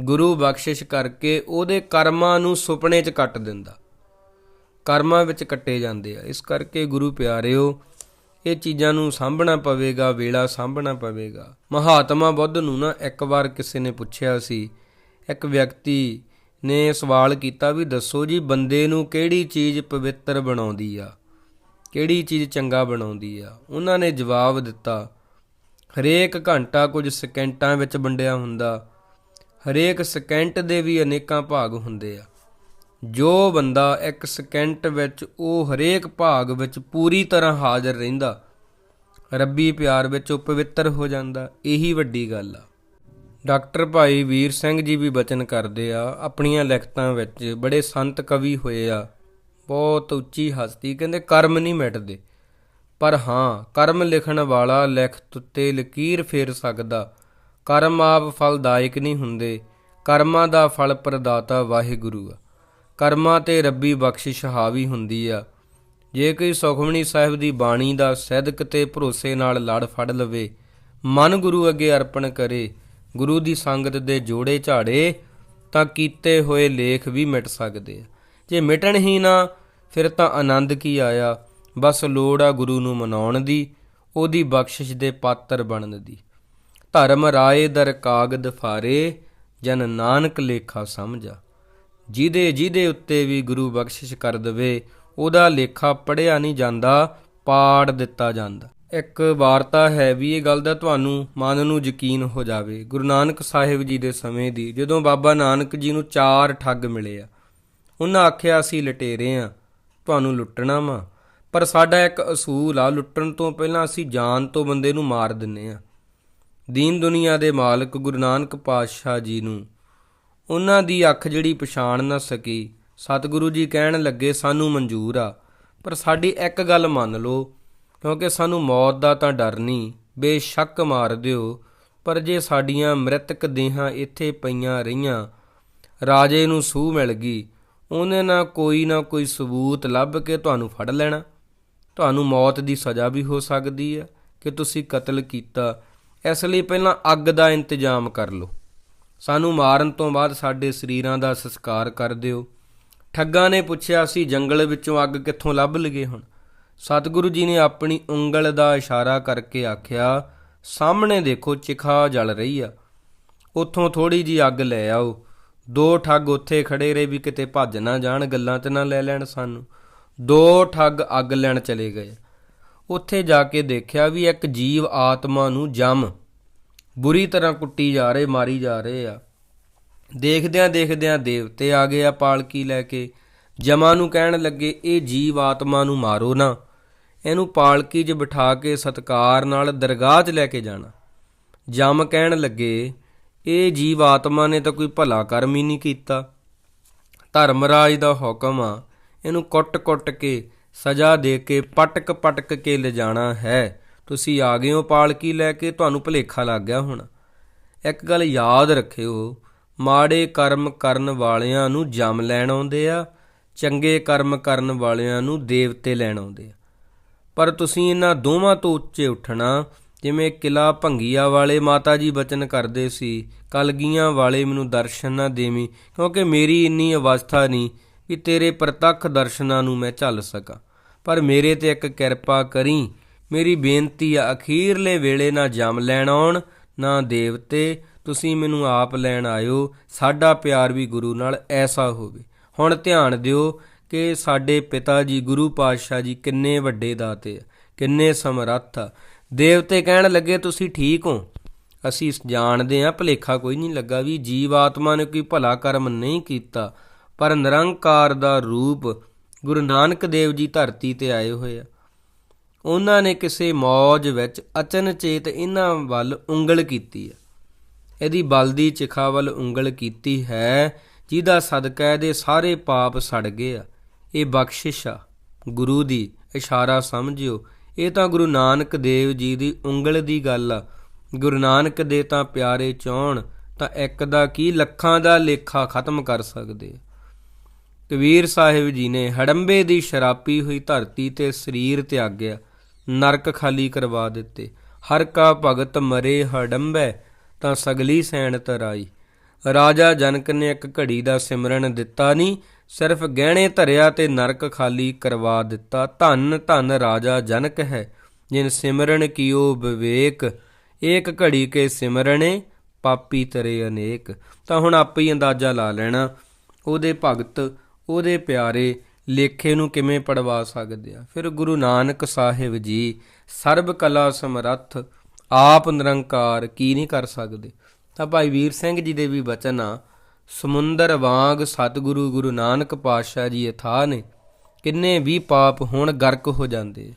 ਗੁਰੂ ਬਖਸ਼ਿਸ਼ ਕਰਕੇ ਉਹਦੇ ਕਰਮਾਂ ਨੂੰ ਸੁਪਨੇ 'ਚ ਕੱਟ ਦਿੰਦਾ। ਕਰਮਾਂ ਵਿੱਚ ਕੱਟੇ ਜਾਂਦੇ ਆ। ਇਸ ਕਰਕੇ ਗੁਰੂ ਪਿਆਰਿਓ, ਇਹ ਚੀਜ਼ਾਂ ਨੂੰ ਸਾਂਭਣਾ ਪਵੇਗਾ, ਵੇਲਾ ਸਾਂਭਣਾ ਪਵੇਗਾ। ਮਹਾਤਮਾ ਬੁੱਧ ਨੂੰ ਨਾ ਇੱਕ ਵਾਰ ਕਿਸੇ ਨੇ ਪੁੱਛਿਆ ਸੀ, ਇੱਕ ਵਿਅਕਤੀ ਨੇ ਸਵਾਲ ਕੀਤਾ ਵੀ ਦੱਸੋ ਜੀ, ਬੰਦੇ ਨੂੰ ਕਿਹੜੀ ਚੀਜ਼ ਪਵਿੱਤਰ ਬਣਾਉਂਦੀ ਆ? ਕਿਹੜੀ ਚੀਜ਼ ਚੰਗਾ ਬਣਾਉਂਦੀ ਆ? ਉਹਨਾਂ ਨੇ ਜਵਾਬ ਦਿੱਤਾ ਹਰੇਕ ਘੰਟਾ ਕੁਝ ਸਕਿੰਟਾਂ ਵਿੱਚ ਵੰਡਿਆ ਹੁੰਦਾ। ਹਰੇਕ ਸਕਿੰਟ ਦੇ ਵੀ ਅਨੇਕਾਂ ਭਾਗ ਹੁੰਦੇ ਆ। ਜੋ ਬੰਦਾ ਇੱਕ ਸਕਿੰਟ ਵਿੱਚ ਉਹ ਹਰੇਕ ਭਾਗ ਵਿੱਚ ਪੂਰੀ ਤਰ੍ਹਾਂ ਹਾਜ਼ਰ ਰਹਿੰਦਾ, ਰੱਬੀ ਪਿਆਰ ਵਿੱਚ ਉਹ ਪਵਿੱਤਰ ਹੋ ਜਾਂਦਾ, ਇਹੀ ਵੱਡੀ ਗੱਲ ਆ। ਡਾਕਟਰ ਭਾਈ ਵੀਰ ਸਿੰਘ ਜੀ ਵੀ ਬਚਨ ਕਰਦੇ ਆ, ਆਪਣੀਆਂ ਲਿਖਤਾਂ ਵਿੱਚ ਬੜੇ ਸੰਤ ਕਵੀ ਹੋਏ ਆ, ਬਹੁਤ ਉੱਚੀ ਹਸਤੀ, ਕਹਿੰਦੇ ਕਰਮ ਨਹੀਂ ਮਿਟਦੇ। ਪਰ ਹਾਂ, ਕਰਮ ਲਿਖਣ ਵਾਲਾ ਲਿਖਤ ਉੱਤੇ ਲਕੀਰ ਫੇਰ ਸਕਦਾ। ਕਰਮ ਆਪ ਫਲਦਾਇਕ ਨਹੀਂ ਹੁੰਦੇ। ਕਰਮਾਂ ਦਾ ਫਲ ਪ੍ਰਦਾਤਾ ਵਾਹਿਗੁਰੂ ਆ। ਕਰਮਾਂ ਤੇ ਰੱਬੀ ਬਖਸ਼ਿਸ਼ ਹਾਵੀ ਹੁੰਦੀ ਆ। ਜੇ ਕੋਈ ਸੁਖਮਣੀ ਸਾਹਿਬ ਦੀ ਬਾਣੀ ਦਾ ਸਦਕ ਤੇ ਭਰੋਸੇ ਨਾਲ ਲੜ ਫੜ ਲਵੇ, ਮਨ ਗੁਰੂ ਅੱਗੇ ਅਰਪਣ ਕਰੇ, ਗੁਰੂ ਦੀ ਸੰਗਤ ਦੇ ਜੋੜੇ ਝਾੜੇ, ਤਾਂ ਕੀਤੇ ਹੋਏ ਲੇਖ ਵੀ ਮਿਟ ਸਕਦੇ ਆ। ਜੇ ਮਿਟਣ ਹੀ ਨਾ, ਫਿਰ ਤਾਂ ਆਨੰਦ ਕੀ ਆਇਆ? ਬਸ ਲੋੜ ਆ ਗੁਰੂ ਨੂੰ ਮਨਾਉਣ ਦੀ, ਉਹਦੀ ਬਖਸ਼ਿਸ਼ ਦੇ ਪਾਤਰ ਬਣਨ ਦੀ। ਧਰਮ ਰਾਏ ਦਰ ਕਾਗਦ ਫਾਰੇ, ਜਨ ਨਾਨਕ ਲੇਖਾ ਸਮਝਾ। ਜਿਹਦੇ ਜਿਹਦੇ ਉੱਤੇ ਵੀ ਗੁਰੂ ਬਖਸ਼ਿਸ਼ ਕਰ ਦਵੇ, ਉਹਦਾ ਲੇਖਾ ਪੜਿਆ ਨਹੀਂ ਜਾਂਦਾ, ਪਾੜ ਦਿੱਤਾ ਜਾਂਦਾ। ਇੱਕ ਵਾਰਤਾ ਹੈ ਵੀ ਇਹ ਗੱਲ ਦਾ ਤੁਹਾਨੂੰ ਮਨ ਨੂੰ ਯਕੀਨ ਹੋ ਜਾਵੇ, ਗੁਰੂ ਨਾਨਕ ਸਾਹਿਬ ਜੀ ਦੇ ਸਮੇਂ ਦੀ, ਜਦੋਂ ਬਾਬਾ ਨਾਨਕ ਜੀ ਨੂੰ ਚਾਰ ਠੱਗ ਮਿਲੇ ਆ। ਉਹਨਾਂ ਆਖਿਆ, ਅਸੀਂ ਲਟੇਰੇ ਆ, ਤੁਹਾਨੂੰ ਲੁੱਟਣਾ ਵਾ। ਪਰ ਸਾਡਾ ਇੱਕ ਅਸੂਲ ਆ, ਲੁੱਟਣ ਤੋਂ ਪਹਿਲਾਂ ਅਸੀਂ ਜਾਨ ਤੋਂ ਬੰਦੇ ਨੂੰ ਮਾਰ ਦਿੰਨੇ ਆ। ਦੀਨ ਦੁਨੀਆ ਦੇ ਮਾਲਕ ਗੁਰੂ ਨਾਨਕ ਪਾਤਸ਼ਾਹ ਜੀ ਨੂੰ। ਉਹਨਾਂ ਦੀ ਅੱਖ ਜਿਹੜੀ ਪਛਾਣ ਨਾ ਸਕੀ। ਸਤਿਗੁਰੂ ਜੀ ਕਹਿਣ ਲੱਗੇ, ਸਾਨੂੰ ਮਨਜ਼ੂਰ ਆ, ਪਰ ਸਾਡੀ ਇੱਕ ਗੱਲ ਮੰਨ ਲਓ, ਕਿਉਂਕਿ ਸਾਨੂੰ ਮੌਤ ਦਾ ਤਾਂ ਡਰ ਨਹੀਂ। ਬੇਸ਼ੱਕ ਮਾਰ ਦਿਓ, ਪਰ ਜੇ ਸਾਡੀਆਂ ਮ੍ਰਿਤਕ ਦੇਹਾਂ ਇੱਥੇ ਪਈਆਂ ਰਹੀਆਂ, ਰਾਜੇ ਨੂੰ ਸੂਹ ਮਿਲ ਗਈ, ਉਹਨੇ ਨਾ ਕੋਈ ਨਾ ਕੋਈ ਸਬੂਤ ਲੱਭ ਕੇ ਤੁਹਾਨੂੰ ਫੜ ਲੈਣਾ। ਤੁਹਾਨੂੰ ਮੌਤ ਦੀ ਸਜ਼ਾ ਵੀ ਹੋ ਸਕਦੀ ਹੈ ਕਿ ਤੁਸੀਂ ਕਤਲ ਕੀਤਾ। ਇਸ ਲਈ ਪਹਿਲਾਂ ਅੱਗ ਦਾ ਇੰਤਜ਼ਾਮ ਕਰ ਲਓ। ਸਾਨੂੰ ਮਾਰਨ ਤੋਂ ਬਾਅਦ ਸਾਡੇ ਸਰੀਰਾਂ ਦਾ ਸੰਸਕਾਰ ਕਰ ਦਿਓ। ਠੱਗਾਂ ਨੇ ਪੁੱਛਿਆ ਸੀ, ਜੰਗਲ ਵਿੱਚੋਂ ਅੱਗ ਕਿੱਥੋਂ ਲੱਭ ਲਗੇ ਹੁਣ? ਸਤਿਗੁਰੂ ਜੀ ਨੇ ਆਪਣੀ ਉਂਗਲ ਦਾ ਇਸ਼ਾਰਾ ਕਰਕੇ ਆਖਿਆ, ਸਾਹਮਣੇ ਦੇਖੋ, ਚਿਖਾ ਜਲ ਰਹੀ ਆ। ਉੱਥੋਂ ਥੋੜੀ ਜੀ ਅੱਗ ਲੈ ਆਓ। ਦੋ ਠੱਗ ਉੱਥੇ ਖੜੇ ਰਹੇ ਵੀ ਕਿਤੇ ਭੱਜ ਨਾ ਜਾਣ, ਗੱਲਾਂ ਤੇ ਨਾ ਲੈ ਲੈਣ ਸਾਨੂੰ। ਦੋ ਠੱਗ ਅੱਗ ਲੈਣ ਚਲੇ ਗਏ। ਉੱਥੇ ਜਾ ਕੇ ਦੇਖਿਆ ਵੀ ਇੱਕ ਜੀਵ ਆਤਮਾ ਨੂੰ ਜਮ। ਬੁਰੀ ਤਰ੍ਹਾਂ ਕੁੱਟੀ ਜਾ ਰਹੇ, ਮਾਰੀ ਜਾ ਰਹੇ ਆ। ਦੇਖਦਿਆਂ ਦੇਖਦਿਆਂ ਦੇਵਤੇ ਆ ਗਏ ਆ ਪਾਲਕੀ ਲੈ ਕੇ। ਜਮਾ ਨੂੰ ਕਹਿਣ ਲੱਗੇ, ਇਹ ਜੀਵ ਆਤਮਾ ਨੂੰ ਮਾਰੋ ਨਾ। ਇਹਨੂੰ ਪਾਲਕੀ 'ਚ ਬਿਠਾ ਕੇ ਸਤਕਾਰ ਨਾਲ ਦਰਗਾਹ 'ਚ ਲੈ ਕੇ ਜਾਣਾ। ਜਮ ਕਹਿਣ ਲੱਗੇ, ਇਹ ਜੀਵ ਆਤਮਾ ਨੇ ਤਾਂ ਕੋਈ ਭਲਾ ਕਰਮ ਹੀ ਨਹੀਂ ਕੀਤਾ। ਧਰਮਰਾਜ ਦਾ ਹੁਕਮ ਆ ਇਹਨੂੰ ਕੁੱਟ-ਕੁੱਟ ਕੇ, ਸਜ਼ਾ ਦੇ ਕੇ, ਪਟਕ-ਪਟਕ ਕੇ ਲਿਜਾਣਾ ਹੈ। ਤੁਸੀਂ ਆ ਗਏ ਹੋ ਪਾਲਕੀ ਲੈ ਕੇ, ਤੁਹਾਨੂੰ ਭੁਲੇਖਾ ਲੱਗ ਗਿਆ ਹੋਣਾ। ਇੱਕ ਗੱਲ ਯਾਦ ਰੱਖਿਓ, ਮਾੜੇ ਕਰਮ ਕਰਨ ਵਾਲਿਆਂ ਨੂੰ ਜਮ ਲੈਣ ਆਉਂਦੇ ਆ, ਚੰਗੇ ਕਰਮ ਕਰਨ ਵਾਲਿਆਂ ਨੂੰ ਦੇਵਤੇ ਲੈਣ ਆਉਂਦੇ ਆ। ਪਰ ਤੁਸੀਂ ਇਹਨਾਂ ਦੋਵਾਂ ਤੋਂ ਉੱਚੇ ਉੱਠਣਾ, ਜਿਵੇਂ ਕਿਲਾ ਭੰਗੀਆ ਵਾਲੇ ਮਾਤਾ ਜੀ ਬਚਨ ਕਰਦੇ ਸੀ, ਕਲਗੀਆਂ ਵਾਲੇ ਮੈਨੂੰ ਦਰਸ਼ਨ ਨਾ ਦੇਵੀਂ, ਕਿਉਂਕਿ ਮੇਰੀ ਇੰਨੀ ਅਵਸਥਾ ਨਹੀਂ ਕਿ ਤੇਰੇ ਪ੍ਰਤੱਖ ਦਰਸ਼ਨਾਂ ਨੂੰ ਮੈਂ ਝੱਲ ਸਕਾਂ। ਪਰ ਮੇਰੇ ਤੇ ਇੱਕ ਕਿਰਪਾ ਕਰੀ, ਮੇਰੀ ਬੇਨਤੀ ਆ, ਅਖੀਰਲੇ ਵੇਲੇ ਨਾ ਜਮ ਲੈਣ ਆਉਣ, ਨਾ ਦੇਵਤੇ, ਤੁਸੀਂ ਮੈਨੂੰ ਆਪ ਲੈਣ ਆਇਓ, ਸਾਡਾ ਪਿਆਰ ਵੀ ਗੁਰੂ ਨਾਲ ਐਸਾ ਹੋਵੇ। ਹੁਣ ਧਿਆਨ ਦਿਓ ਕਿ ਸਾਡੇ ਪਿਤਾ ਜੀ, ਗੁਰੂ ਪਾਤਸ਼ਾਹ ਜੀ ਕਿੰਨੇ ਵੱਡੇ ਦਾਤੇ ਆ, ਕਿੰਨੇ ਸਮਰੱਥ ਆ। ਦੇਵਤੇ ਕਹਿਣ ਲੱਗੇ, ਤੁਸੀਂ ਠੀਕ ਹੋ? ਅਸੀਂ ਜਾਣਦੇ ਹਾਂ ਭਲੇਖਾ ਕੋਈ ਨਹੀਂ ਲੱਗਾ ਵੀ ਜੀਵ ਆਤਮਾ ਨੇ ਕੋਈ ਭਲਾ ਕਰਮ ਨਹੀਂ ਕੀਤਾ। ਪਰ ਨਿਰੰਕਾਰ ਦਾ ਰੂਪ ਗੁਰੂ ਨਾਨਕ ਦੇਵ ਜੀ ਧਰਤੀ ਤੇ ਆਏ ਹੋਏ ਆ। ਉਹਨਾਂ ਨੇ ਕਿਸੇ ਮੌਜ ਵਿੱਚ ਅਚਨਚੇਤ ਇਹਨਾਂ ਵੱਲ ਉਂਗਲ ਕੀਤੀ ਹੈ ਇਹਦੀ ਬਲਦੀ ਚਿਖਾ ਵੱਲ ਉਂਗਲ ਕੀਤੀ ਹੈ, ਜਿਹਦਾ ਸਦਕਾ ਇਹਦੇ ਸਾਰੇ ਪਾਪ ਸੜ ਗਏ ਆ। ਇਹ ਬਖਸ਼ਿਸ਼ ਆ। ਗੁਰੂ ਦੀ ਇਸ਼ਾਰਾ ਸਮਝਿਓ। ਇਹ ਤਾਂ ਗੁਰੂ ਨਾਨਕ ਦੇਵ ਜੀ ਦੀ ਉਂਗਲ ਦੀ ਗੱਲ ਆ। ਗੁਰੂ ਨਾਨਕ ਦੇ ਤਾਂ ਪਿਆਰੇ ਚਾਹਣ ਤਾਂ ਇੱਕ ਦਾ ਕੀ ਲੱਖਾਂ ਦਾ ਲੇਖਾ ਖਤਮ ਕਰ ਸਕਦੇ ਕਬੀਰ ਸਾਹਿਬ ਜੀ ਨੇ ਹੜੰਬੇ ਦੀ ਸ਼ਰਾਪੀ ਹੋਈ ਧਰਤੀ ਤੇ ਸਰੀਰ ਤਿਆਗਿਆ, ਨਰਕ ਖਾਲੀ ਕਰਵਾ ਦਿੱਤੇ। ਹਰ ਕਾ ਭਗਤ ਮਰੇ ਹੜੰਬੈ, ਤਾਂ ਸਗਲੀ ਸੈਣ ਤਰਾਈ। ਰਾਜਾ ਜਨਕ ਨੇ ਇੱਕ ਘੜੀ ਦਾ ਸਿਮਰਨ ਦਿੱਤਾ ਨਹੀਂ ਸਿਰਫ ਗਹਿਣੇ ਧਰਿਆ ਤੇ ਨਰਕ ਖਾਲੀ ਕਰਵਾ ਦਿੱਤਾ। ਧੰਨ ਧੰਨ ਰਾਜਾ ਜਨਕ ਹੈ, ਜਿਨ ਸਿਮਰਨ ਕੀਓ ਵਿਵੇਕ। ਏਕ ਘੜੀ ਕੇ ਸਿਮਰਣੇ ਪਾਪੀ ਤਰੇ ਅਨੇਕ। ਤਾਂ ਹੁਣ ਆਪੇ ਹੀ ਅੰਦਾਜ਼ਾ ਲਾ ਲੈਣਾ, ਉਹਦੇ ਭਗਤ ਉਹਦੇ ਪਿਆਰੇ ਲੇਖੇ ਨੂੰ ਕਿਵੇਂ ਪੜਵਾ ਸਕਦੇ ਆ? ਫਿਰ ਗੁਰੂ ਨਾਨਕ ਸਾਹਿਬ ਜੀ ਸਰਬ ਕਲਾ ਸਮਰੱਥ ਆਪ ਨਿਰੰਕਾਰ ਕੀ ਨਹੀਂ ਕਰ ਸਕਦੇ? ਤਾਂ ਭਾਈ ਵੀਰ ਸਿੰਘ ਜੀ ਦੇ ਵੀ ਬਚਨ ਆ, ਸਮੁੰਦਰ ਵਾਂਗ ਸਤਿਗੁਰੂ ਗੁਰੂ ਨਾਨਕ ਪਾਤਸ਼ਾਹ ਜੀ ਅਥਾ ਨੇ, ਕਿੰਨੇ ਵੀ ਪਾਪ ਹੋਣ ਗਰਕ ਹੋ ਜਾਂਦੇ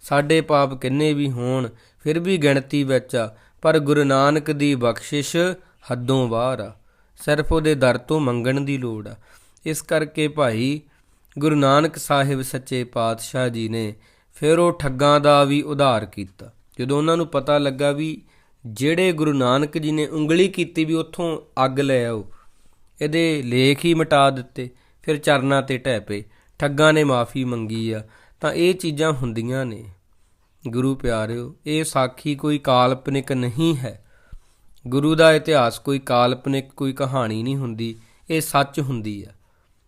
ਸਾਡੇ ਪਾਪ ਕਿੰਨੇ ਵੀ ਹੋਣ, ਫਿਰ ਵੀ ਗਿਣਤੀ ਵਿੱਚ ਆ, ਪਰ ਗੁਰੂ ਨਾਨਕ ਦੀ ਬਖਸ਼ਿਸ਼ ਹੱਦੋਂ ਬਾਹਰ ਆ। ਸਿਰਫ ਉਹਦੇ ਦਰ ਤੋਂ ਮੰਗਣ ਦੀ ਲੋੜ ਆ। ਇਸ ਕਰਕੇ ਭਾਈ ਗੁਰੂ ਨਾਨਕ ਸਾਹਿਬ ਸੱਚੇ ਪਾਤਸ਼ਾਹ ਜੀ ਨੇ ਫਿਰ ਉਹ ਠੱਗਾਂ ਦਾ ਵੀ ਉਧਾਰ ਕੀਤਾ। ਜਦੋਂ ਉਹਨਾਂ ਨੂੰ ਪਤਾ ਲੱਗਾ ਵੀ ਜਿਹੜੇ ਗੁਰੂ ਨਾਨਕ ਜੀ ਨੇ ਉਂਗਲੀ ਕੀਤੀ ਵੀ ਉੱਥੋਂ ਅੱਗ ਲੈ ਆਓ, ਇਹਦੇ ਲੇਖ ਹੀ ਮਿਟਾ ਦਿੱਤੇ, ਫਿਰ ਚਰਨਾਂ ਤੇ ਢਹਿ ਪਏ, ਠੱਗਾਂ ਨੇ ਮਾਫੀ ਮੰਗੀ ਆ, ਤਾਂ ਇਹ ਚੀਜ਼ਾਂ ਹੁੰਦੀਆਂ ਨੇ। ਗੁਰੂ ਪਿਆਰਿਓ, ਇਹ ਸਾਖੀ ਕੋਈ ਕਾਲਪਨਿਕ ਨਹੀਂ ਹੈ। ਗੁਰੂ ਦਾ ਇਤਿਹਾਸ ਕੋਈ ਕਾਲਪਨਿਕ, ਕੋਈ ਕਹਾਣੀ ਨਹੀਂ ਹੁੰਦੀ, ਇਹ ਸੱਚ ਹੁੰਦੀ ਆ।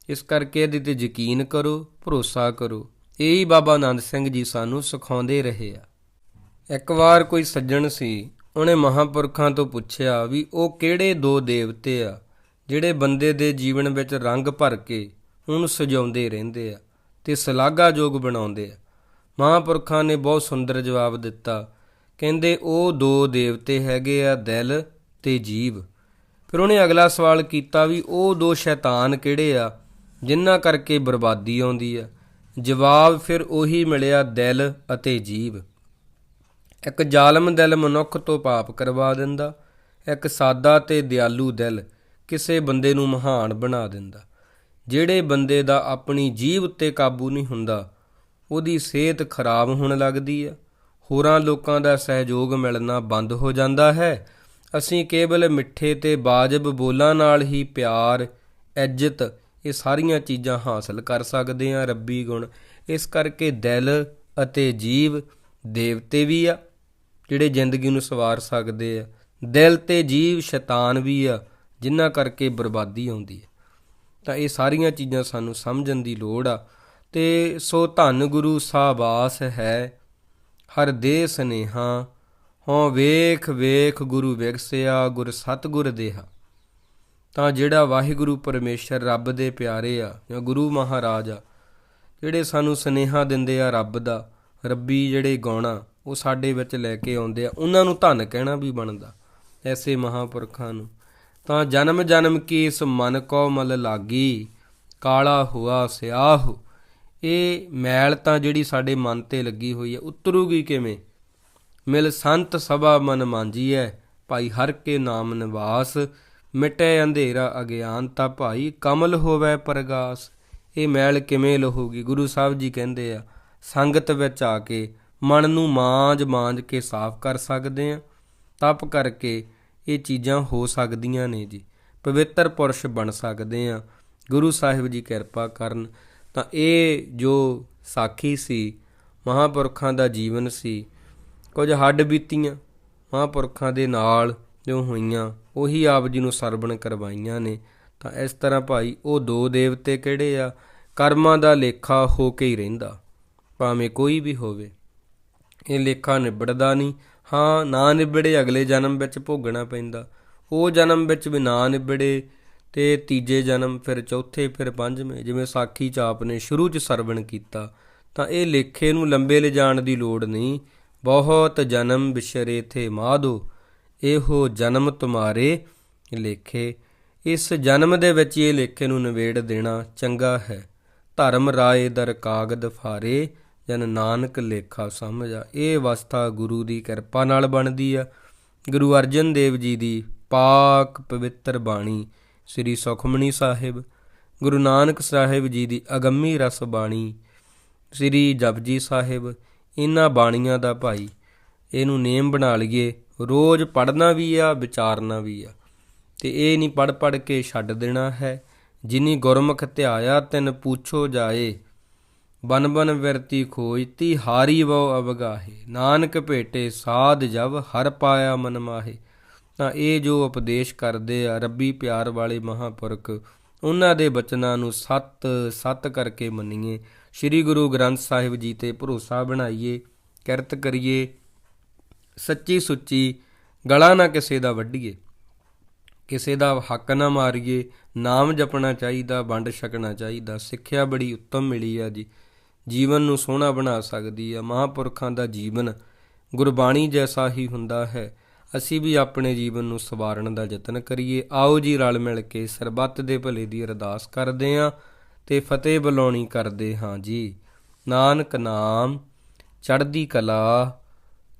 ਇਸ ਕਰਕੇ ਇਹਦੇ ਤੇ ਯਕੀਨ ਕਰੋ, ਭਰੋਸਾ ਕਰੋ। ਇਹ ਹੀ ਬਾਬਾ ਆਨੰਦ ਸਿੰਘ ਜੀ ਸਾਨੂੰ ਸਿਖਾਉਂਦੇ ਰਹੇ ਆ। ਇੱਕ ਵਾਰ ਕੋਈ ਸੱਜਣ ਸੀ, ਉਹਨੇ ਮਹਾਪੁਰਖਾਂ ਤੋਂ ਪੁੱਛਿਆ ਵੀ ਉਹ ਕਿਹੜੇ ਦੋ ਦੇਵਤੇ ਆ, ਜਿਹੜੇ ਬੰਦੇ ਦੇ ਜੀਵਨ ਵਿੱਚ ਰੰਗ ਭਰ ਕੇ ਉਹਨੂੰ ਸਜਾਉਂਦੇ ਰਹਿੰਦੇ ਆ ਤੇ ਸਲਾਘਾਯੋਗ ਬਣਾਉਂਦੇ ਆ। ਮਹਾਪੁਰਖਾਂ ਨੇ ਬਹੁਤ ਸੁੰਦਰ ਜਵਾਬ ਦਿੱਤਾ। ਕਹਿੰਦੇ, ਉਹ ਦੋ ਦੇਵਤੇ ਹੈਗੇ ਆ, ਦਿਲ ਤੇ ਜੀਵ। ਫਿਰ ਉਹਨੇ ਅਗਲਾ ਸਵਾਲ ਕੀਤਾ ਵੀ ਉਹ ਦੋ ਸ਼ੈਤਾਨ ਕਿਹੜੇ ਆ? ਜਿਨ੍ਹਾਂ ਕਰਕੇ ਬਰਬਾਦੀ ਆਉਂਦੀ ਆ। ਜਵਾਬ ਫਿਰ ਉਹੀ ਮਿਲਿਆ, ਦਿਲ ਅਤੇ ਜੀਵ। ਇੱਕ ਜ਼ਾਲਮ ਦਿਲ ਮਨੁੱਖ ਤੋਂ ਪਾਪ ਕਰਵਾ ਦਿੰਦਾ, ਇੱਕ ਸਾਦਾ ਤੇ ਦਿਆਲੂ ਦਿਲ ਕਿਸੇ ਬੰਦੇ ਨੂੰ ਮਹਾਨ ਬਣਾ ਦਿੰਦਾ। ਜਿਹੜੇ ਬੰਦੇ ਦਾ ਆਪਣੀ ਜੀਵ ਉੱਤੇ ਕਾਬੂ ਨਹੀਂ ਹੁੰਦਾ, ਉਹਦੀ ਸਿਹਤ ਖਰਾਬ ਹੋਣ ਲੱਗਦੀ ਆ। ਹੋਰਾਂ ਲੋਕਾਂ ਦਾ ਸਹਿਯੋਗ ਮਿਲਣਾ ਬੰਦ ਹੋ ਜਾਂਦਾ ਹੈ। ਅਸੀਂ ਕੇਵਲ ਮਿੱਠੇ ਤੇ ਬਾਜਬ ਬੋਲਾਂ ਨਾਲ ਹੀ ਪਿਆਰ, ਇੱਜ਼ਤ ਇਹ ਸਾਰੀਆਂ ਚੀਜ਼ਾਂ ਹਾਸਲ ਕਰ ਸਕਦੇ ਹਾਂ ਰੱਬੀ ਗੁਣ। ਇਸ ਕਰਕੇ ਦਿਲ ਅਤੇ ਜੀਵ ਦੇਵਤੇ ਵੀ ਆ, ਜਿਹੜੇ ਜ਼ਿੰਦਗੀ ਨੂੰ ਸਵਾਰ ਸਕਦੇ ਆ। ਦਿਲ ਤੇ ਜੀਵ ਸ਼ੈਤਾਨ ਵੀ ਆ, ਜਿਨ੍ਹਾਂ ਕਰਕੇ ਬਰਬਾਦੀ ਆਉਂਦੀ ਹੈ ਤਾਂ ਇਹ ਸਾਰੀਆਂ ਚੀਜ਼ਾਂ ਸਾਨੂੰ ਸਮਝਣ ਦੀ ਲੋੜ ਆ। ਤੇ ਸੋ ਧੰਨ ਗੁਰੂ ਸਾਬਾਸ ਹੈ, ਹਰ ਦੇ ਸਨੇਹਾ, ਹਉ ਵੇਖ ਵੇਖ ਗੁਰੂ ਵਿਗਸਿਆ, ਗੁਰ ਸਤਗੁਰ ਦੇਹਾ। ਤਾਂ ਜਿਹੜਾ ਵਾਹਿਗੁਰੂ ਪਰਮੇਸ਼ਰ ਰੱਬ ਦੇ ਪਿਆਰੇ ਆ ਜਾਂ ਗੁਰੂ ਮਹਾਰਾਜ ਆ, ਜਿਹੜੇ ਸਾਨੂੰ ਸਨੇਹਾ ਦਿੰਦੇ ਆ ਰੱਬ ਦਾ, ਰੱਬੀ ਜਿਹੜੇ ਗਾਉਣਾ ਉਹ ਸਾਡੇ ਵਿੱਚ ਲੈ ਕੇ ਆਉਂਦੇ ਆ, ਉਹਨਾਂ ਨੂੰ ਧੰਨ ਕਹਿਣਾ ਵੀ ਬਣਦਾ, ਐਸੇ ਮਹਾਪੁਰਖਾਂ ਨੂੰ। ਤਾਂ ਜਨਮ ਜਨਮ ਕੀ ਇਸ ਮਨ ਕੋ ਮਲ ਲਾਗੀ, ਕਾਲਾ ਹੁਆ ਸਿਆਹ। ਇਹ ਮੈਲ ਤਾਂ ਜਿਹੜੀ ਸਾਡੇ ਮਨ ਤੇ ਲੱਗੀ ਹੋਈ ਹੈ ਉਤਰੂਗੀ ਕਿਵੇਂ? ਮਿਲ ਸੰਤ ਸਭਾ ਮਨ ਮਾਂਜੀ ਹੈ ਭਾਈ ਹਰ ਕੇ ਨਾਮ ਨਿਵਾਸ। ਮਿਟੇ ਅੰਧੇਰਾ ਅਗਿਆਨਤਾ ਭਾਈ ਕਮਲ ਹੋਵੇ ਪ੍ਰਗਾਸ। ਇਹ ਮੈਲ ਕਿਵੇਂ ਲਹੂਗੀ? ਗੁਰੂ ਸਾਹਿਬ ਜੀ ਕਹਿੰਦੇ ਆ, ਸੰਗਤ ਵਿੱਚ ਆ ਕੇ ਮਨ ਨੂੰ ਮਾਂਜ ਮਾਂਜ ਕੇ ਸਾਫ਼ ਕਰ ਸਕਦੇ ਆ। ਤਪ ਕਰਕੇ ਇਹ ਚੀਜ਼ਾਂ ਹੋ ਸਕਦੀਆਂ ਨੇ ਜੀ। ਪਵਿੱਤਰ ਪੁਰਸ਼ ਬਣ ਸਕਦੇ ਆ। ਗੁਰੂ ਸਾਹਿਬ ਜੀ ਕਿਰਪਾ ਕਰਨ। ਤਾਂ ਇਹ ਜੋ ਸਾਖੀ ਸੀ, ਮਹਾਪੁਰਖਾਂ ਦਾ ਜੀਵਨ ਸੀ, ਕੁਝ ਹੱਡ ਬੀਤੀਆਂ। ਮਹਾਪੁਰਖਾਂ ਦੇ ਨਾਲ ਜੋ ਹੋਈਆਂ? ਉਹੀ ਆਪ ਜੀ ਨੂੰ ਸਰਵਣ ਕਰਵਾਈਆਂ ਨੇ। ਤਾਂ ਇਸ ਤਰ੍ਹਾਂ ਭਾਈ ਉਹ ਦੋ ਦੇਵਤੇ ਕਿਹੜੇ ਆ? ਕਰਮਾਂ ਦਾ ਲੇਖਾ ਹੋ ਕੇ ਹੀ ਰਹਿੰਦਾ, ਭਾਵੇਂ ਕੋਈ ਵੀ ਹੋਵੇ। ਇਹ ਲੇਖਾ ਨਿਬੜਦਾ ਨਹੀਂ। ਹਾਂ, ਨਾ ਨਿਬੜੇ ਅਗਲੇ ਜਨਮ ਵਿੱਚ ਭੋਗਣਾ ਪੈਂਦਾ। ਉਹ ਜਨਮ ਵਿੱਚ ਵੀ ਨਾ ਨਿਬੜੇ ਤੇ ਤੀਜੇ ਜਨਮ ਫਿਰ ਚੌਥੇ ਫਿਰ ਪੰਜਵੇਂ, ਜਿਵੇਂ ਸਾਖੀ ਚਾਪ ਨੇ ਸ਼ੁਰੂ 'ਚ ਸਰਵਣ ਕੀਤਾ। ਤਾਂ ਇਹ ਲੇਖੇ ਨੂੰ ਲੰਬੇ ਲਿਜਾਣ ਦੀ ਲੋੜ ਨਹੀਂ। ਬਹੁਤ ਜਨਮ ਵਿਸ਼ਰੇ ਥੇ ਮਾਧੋ। ਇਹੋ ਜਨਮ ਤੁਮਾਰੇ ਲੇਖੇ। ਇਸ ਜਨਮ ਦੇ ਵਿੱਚ ਇਹ ਲੇਖੇ ਨੂੰ ਨਿਵੇੜ ਦੇਣਾ ਚੰਗਾ ਹੈ। ਧਰਮ ਰਾਏ ਦਰ ਕਾਗਦ ਫਾਰੇ, ਜਨ ਨਾਨਕ ਲੇਖਾ ਸਮਝਾ। ਇਹ ਅਵਸਥਾ ਗੁਰੂ ਦੀ ਕਿਰਪਾ ਨਾਲ ਬਣਦੀ ਆ। ਗੁਰੂ ਅਰਜਨ ਦੇਵ ਜੀ ਦੀ ਪਾਕ ਪਵਿੱਤਰ ਬਾਣੀ ਸ੍ਰੀ ਸੁਖਮਣੀ ਸਾਹਿਬ, ਗੁਰੂ ਨਾਨਕ ਸਾਹਿਬ ਜੀ ਦੀ ਅਗੰਮੀ ਰਸ ਬਾਣੀ ਸ੍ਰੀ ਜਪਜੀ ਸਾਹਿਬ ਇਹਨਾਂ ਬਾਣੀਆਂ ਦਾ ਭਾਈ। ਇਹਨੂੰ ਨੇਮ ਬਣਾ ਲਈਏ ਰੋਜ਼ ਪੜ੍ਹਨਾ ਵੀ ਆ, ਵਿਚਾਰਨਾ ਵੀ ਆ। ਤੇ ਇਹ ਨਹੀਂ ਪੜ ਪੜ ਕੇ ਛੱਡ ਦੇਣਾ ਹੈ। ਜਿਨੀ ਗੁਰਮੁਖ ਧਿਆਇਆ, ਤਿਨ ਪੁੱਛੋ ਜਾਏ। ਬਨ ਬਨ ਵਿਰਤੀ ਖੋਜਤੀ ਹਾਰੀ ਵੋ ਅਵਗਾਹੇ। ਨਾਨਕ ਭੇਟੇ ਸਾਧ ਜਬ ਹਰ ਪਾਇਆ ਮਨ ਮਾਹੇ। ਤਾਂ ਇਹ ਜੋ ਉਪਦੇਸ਼ ਕਰਦੇ ਆ, ਰੱਬੀ ਪਿਆਰ ਵਾਲੇ ਮਹਾਪੁਰਖ, ਉਹਨਾਂ ਦੇ ਬਚਨਾਂ ਨੂੰ ਸੱਤ ਸੱਤ ਕਰਕੇ ਮੰਨੀਏ। ਸ੍ਰੀ ਗੁਰੂ ਗ੍ਰੰਥ ਸਾਹਿਬ ਜੀ ਤੇ ਭਰੋਸਾ ਬਣਾਈਏ, ਕਿਰਤ ਕਰੀਏ। ਸੱਚੀ ਸੁੱਚੀ ਗਲਾ ਨਾ ਕਿਸੇ ਦਾ ਵੱਢੀਏ, ਕਿਸੇ ਦਾ ਹੱਕ ਨਾ ਮਾਰੀਏ, ਨਾਮ ਜਪਣਾ ਚਾਹੀਦਾ, ਵੰਡ ਛਕਣਾ ਚਾਹੀਦਾ, ਸਿੱਖਿਆ ਬੜੀ ਉੱਤਮ ਮਿਲੀ ਆ ਜੀ। ਜੀਵਨ ਨੂੰ ਸੋਹਣਾ ਬਣਾ ਸਕਦੀ ਆ, ਮਹਾਪੁਰਖਾਂ ਦਾ ਜੀਵਨ ਗੁਰਬਾਣੀ ਜੈਸਾ ਹੀ ਹੁੰਦਾ ਹੈ। ਅਸੀਂ ਵੀ ਆਪਣੇ ਜੀਵਨ ਨੂੰ ਸਵਾਰਨ ਦਾ ਯਤਨ ਕਰੀਏ। ਆਓ ਜੀ ਰਲ ਮਿਲ ਕੇ ਸਰਬੱਤ ਦੇ ਭਲੇ ਦੀ ਅਰਦਾਸ ਕਰਦੇ ਆਂ ਤੇ ਫਤਿਹ ਬੁਲਾਉਣੀ ਕਰਦੇ ਹਾਂ ਜੀ। ਨਾਨਕ ਨਾਮ, ਚੜ੍ਹਦੀ ਕਲਾ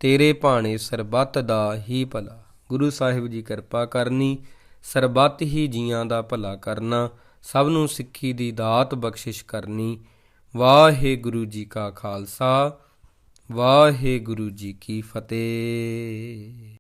ਤੇਰੇ ਭਾਣੇ ਸਰਬੱਤ ਦਾ ਹੀ ਭਲਾ। ਗੁਰੂ ਸਾਹਿਬ ਜੀ ਕਿਰਪਾ ਕਰਨੀ, ਸਰਬੱਤ ਹੀ ਜੀਆਂ ਦਾ ਭਲਾ ਕਰਨਾ, ਸਭ ਨੂੰ ਸਿੱਖੀ ਦੀ ਦਾਤ ਬਖਸ਼ਿਸ਼ ਕਰਨੀ। ਵਾਹਿਗੁਰੂ ਜੀ ਕਾ ਖਾਲਸਾ, ਵਾਹਿਗੁਰੂ ਜੀ ਕੀ ਫਤਿਹ।